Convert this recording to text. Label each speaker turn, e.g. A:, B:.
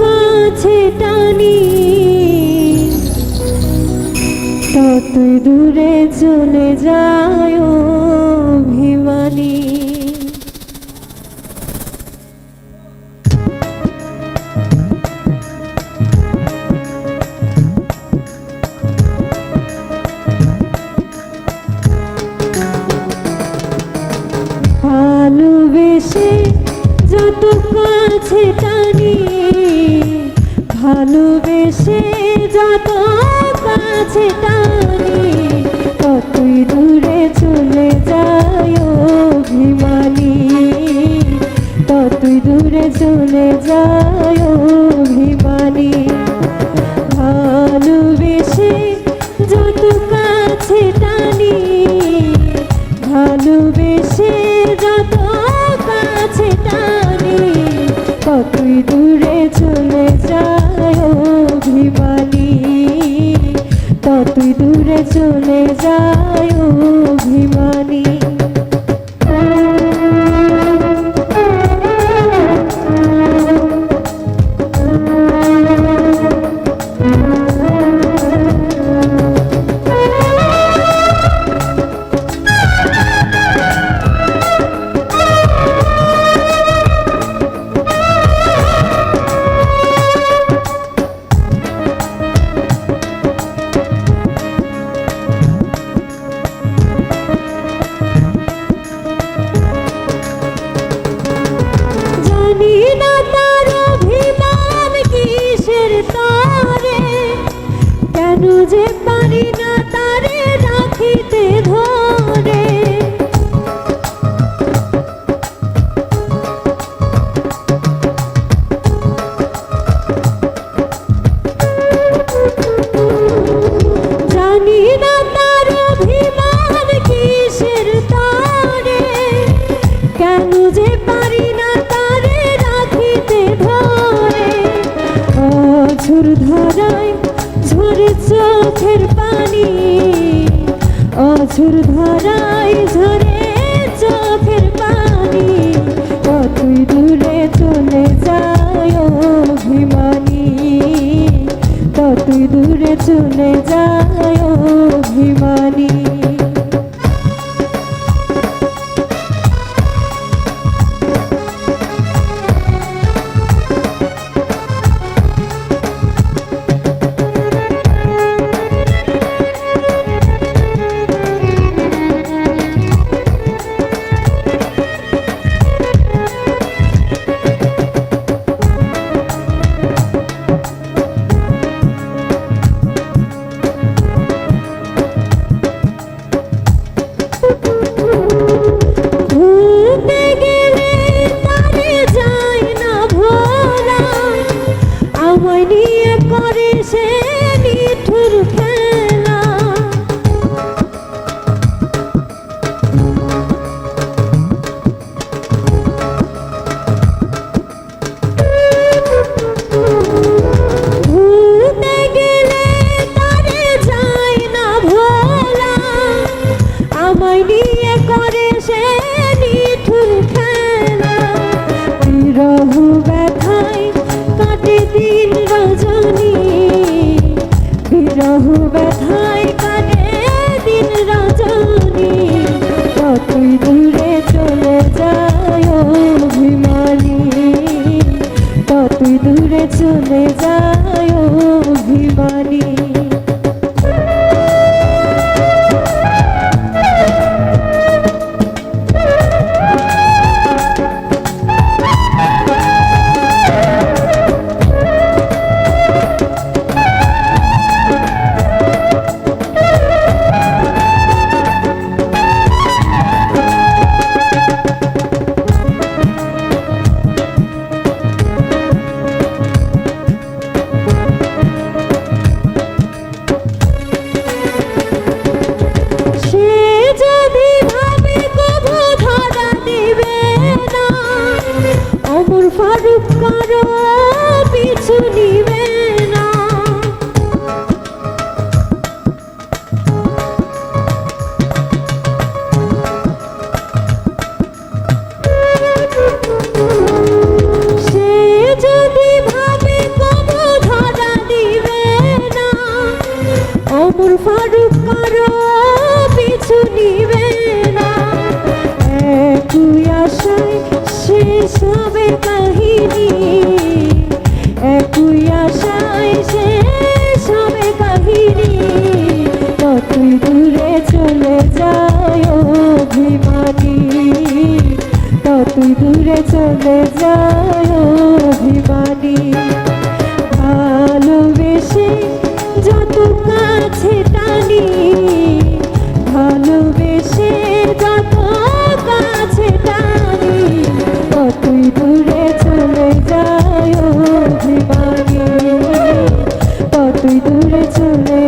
A: কাছে টানি। ততই দূরে চলে যায় অভিমানী। ভালোবেসে যত কাছে টানি ভালোবেসে যত কাছে টানি ততই দূরে চলে যায় অভিমানী। ততই দূরে চলে যায় অভিমানী। অভিমানী। চোখের পানি অঝুর ধারায় দিয়ে করে সে যায় অভিমানী। ভালোবেসে যত কাছে টানি, ভালোবেসে যত কাছে টানি, কতই দূরে চলে যায় অভিমানী। কতই দূরে চলে